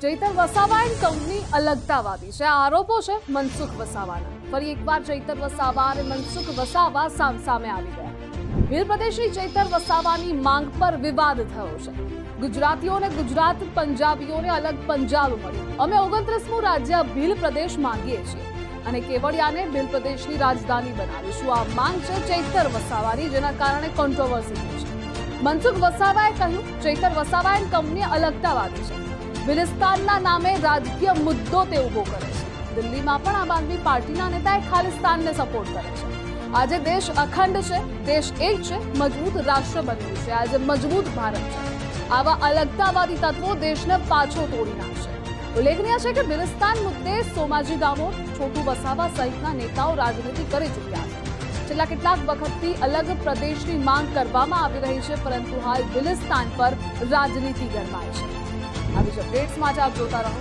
Chaitar Vasava and company અલગતાવાદી છે. આરોપો છે મનસુખ વસાવાના. ફરી એકવાર ચૈતર વસાવા અને મનસુખ વસાવા સામસામે આવી ગયા. ભીલ પ્રદેશની ચૈતર વસાવાની માંગ પર વિવાદ થયો છે. ગુજરાતીઓને ગુજરાત પંજાબીઓને અલગ પંજાબ મળ્યું. અમે ઓગણત્રીસમું રાજ્ય ભીલ પ્રદેશ માંગીએ છીએ અને કેવડિયાને ભીલ પ્રદેશની રાજધાની બનાવીશું. આ માંગ છે ચૈતર વસાવાની, જેના કારણે કોન્ટ્રોવર્સી છે. મનસુખ વસાવાએ કહ્યું, ચૈતર વસાવા એન્ડ કંપની અલગતાવાદી છે. બિલિસ્તાનના નામે રાજકીય મુદ્દો તે ઊભો કરે છે. દિલ્હીમાં પણ આમ આદમી પાર્ટીના નેતાએ ખાલિસ્તાનને સપોર્ટ કરે છે. આજે દેશ અખંડ છે, દેશ એક છે, મજબૂત રાષ્ટ્ર બન્યું છે. આજે મજબૂત ભારત છે. આવા અલગતાવાદી તત્વો દેશને પાછો તોડી નાખશે. ઉલ્લેખનીય છે કે બિલિસ્તાન મુદ્દે સોમાજી દામોદ છોટુ વસાવા સહિતના નેતાઓ રાજનીતિ કરી ચૂક્યા છે. છેલ્લા કેટલાક વખતથી અલગ પ્રદેશની માંગ કરવામાં આવી રહી છે, પરંતુ હાલ બિલિસ્તાન પર રાજનીતિ ગરમાય છે. આવી જ અપડેટ્સ માટે આપ જોતા રહો.